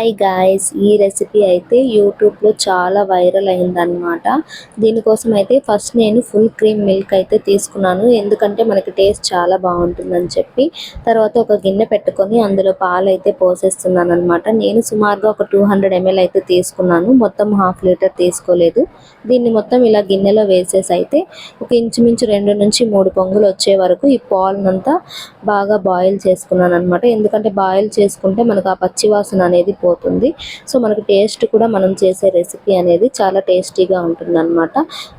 Hi guys ఈ recipe అయితే యూట్యూబ్లో చాలా వైరల్ అయిందనమాట దీనికోసం అయితే ఫస్ట్ నేను ఫుల్ క్రీమ్ మిల్క్ అయితే తీసుకున్నాను. ఎందుకంటే మనకి టేస్ట్ చాలా బాగుంటుందని చెప్పి తర్వాత ఒక గిన్నె పెట్టుకొని అందులో పాలు అయితే పోసేస్తున్నాను అనమాట నేను సుమారుగా ఒక టూ హండ్రెడ్ ఎంఎల్ అయితే తీసుకున్నాను. మొత్తం హాఫ్ లీటర్ తీసుకోలేదు. దీన్ని మొత్తం ఇలా గిన్నెలో వేసేసి అయితే ఒక ఇంచుమించు రెండు నుంచి మూడు పొంగులు వచ్చే వరకు ఈ పాలనంతా బాగా బాయిల్ చేసుకున్నాను అనమాట ఎందుకంటే బాయిల్ చేసుకుంటే మనకు ఆ పచ్చి వాసన అనేది పోతుంది. సో మనకు టేస్ట్ కూడా మనం చేసే రెసిపీ అనేది చాలా టేస్టీగా ఉంటుంది అనమాట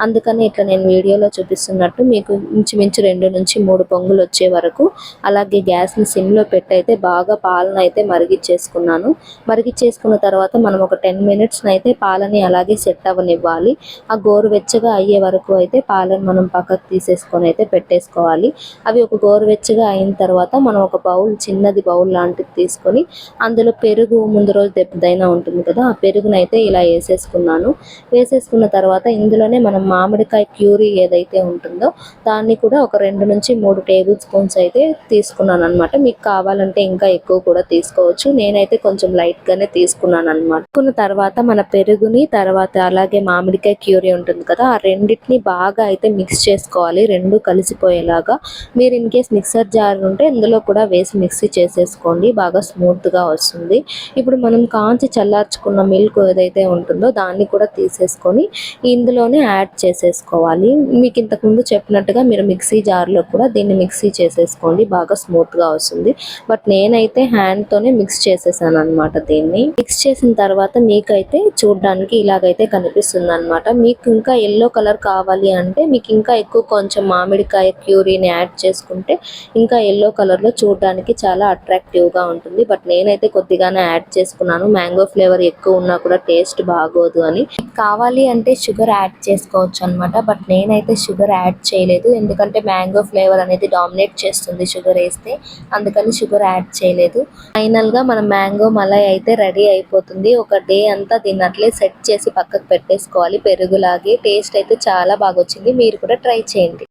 అందుకని ఇట్లా నేను వీడియోలో చూపిస్తున్నట్టు మీకు ఇంచుమించు రెండు నుంచి మూడు పొంగులు వచ్చే వరకు అలాగే గ్యాస్ని సిమ్లో పెట్టి అయితే బాగా పాలన అయితే మరిగిచ్చేసుకున్నాను. మరిగిచ్చేసుకున్న తర్వాత మనం ఒక టెన్ మినిట్స్ని అయితే పాలని అలాగే సెట్ అవ్వనివ్వాలి. ఆ గోరువెచ్చగా అయ్యే వరకు అయితే పాలను మనం పక్కకు తీసేసుకొని అయితే పెట్టేసుకోవాలి. అవి ఒక గోరువెచ్చగా అయిన తర్వాత మనం ఒక బౌల్ చిన్నది బౌల్ లాంటిది తీసుకొని అందులో పెరుగు ముందు రోజు దెబ్బదైనా ఉంటుంది కదా ఆ పెరుగునైతే ఇలా వేసేసుకున్నాను. వేసేసుకున్న తర్వాత ఇందులోనే మనం మామిడికాయ క్యూరీ ఏదైతే ఉంటుందో దాన్ని కూడా ఒక రెండు నుంచి మూడు టేబుల్ స్పూన్స్ అయితే తీసుకున్నాను అనమాట మీకు కావాలంటే ఇంకా ఎక్కువ కూడా తీసుకోవచ్చు. నేనైతే కొంచెం లైట్గానే తీసుకున్నాను అనమాట తీసుకున్న తర్వాత మన పెరుగుని తర్వాత అలాగే మామిడికాయ క్యూరీ ఉంటుంది కదా ఆ రెండింటిని బాగా అయితే మిక్స్ చేసుకోవాలి రెండు కలిసిపోయేలాగా. మీరు ఇన్ కేస్ మిక్సర్ జార్ ఉంటే ఇందులో కూడా వేసి మిక్సీ చేసేసుకోండి బాగా స్మూత్గా వస్తుంది. ఇప్పుడు మనం కాంచి చల్లార్చుకున్న మిల్క్ ఏదైతే ఉంటుందో దాన్ని కూడా తీసేసుకొని ఇందులోనే యాడ్ చేసేసుకోవాలి. మీకు ఇంతకుముందు చెప్పినట్టుగా మీరు మిక్సీ జార్లో కూడా దీన్ని మిక్సీ చేసేసుకోండి. బాగా స్మూత్గా వస్తుంది. బట్ నేనైతే హ్యాండ్తోనే మిక్స్ చేసేసాను అనమాట దీన్ని. మిక్స్ చేసిన తర్వాత మీకైతే చూడడానికి ఇలాగైతే కనిపిస్తుంది అనమాట మీకు ఇంకా ఎల్లో కలర్ కావాలి అంటే మీకు ఇంకా ఎక్కువ కొంచెం మామిడికాయ క్యూరీని యాడ్ చేసుకుంటే ఇంకా ఎల్లో కలర్లో చూడడానికి చాలా అట్రాక్టివ్గా ఉంటుంది. బట్ నేనైతే కొద్దిగానే యాడ్ చేసి చేసుకున్నాను. మ్యాంగో ఫ్లేవర్ ఎక్కువ ఉన్నా కూడా టేస్ట్ బాగోదు అని. కావాలి అంటే షుగర్ యాడ్ చేసుకోవచ్చు అనమాట బట్ నేనైతే షుగర్ యాడ్ చేయలేదు. ఎందుకంటే మ్యాంగో ఫ్లేవర్ అనేది డామినేట్ చేస్తుంది షుగర్ వేస్తే. అందుకని షుగర్ యాడ్ చేయలేదు. ఫైనల్గా మన మ్యాంగో మలై అయితే రెడీ అయిపోతుంది. ఒక డే అంతా దీన్ని అట్లే సెట్ చేసి పక్కకు పెట్టేసుకోవాలి. పెరుగులాగే టేస్ట్ అయితే చాలా బాగా వచ్చింది మీరు కూడా ట్రై చేయండి.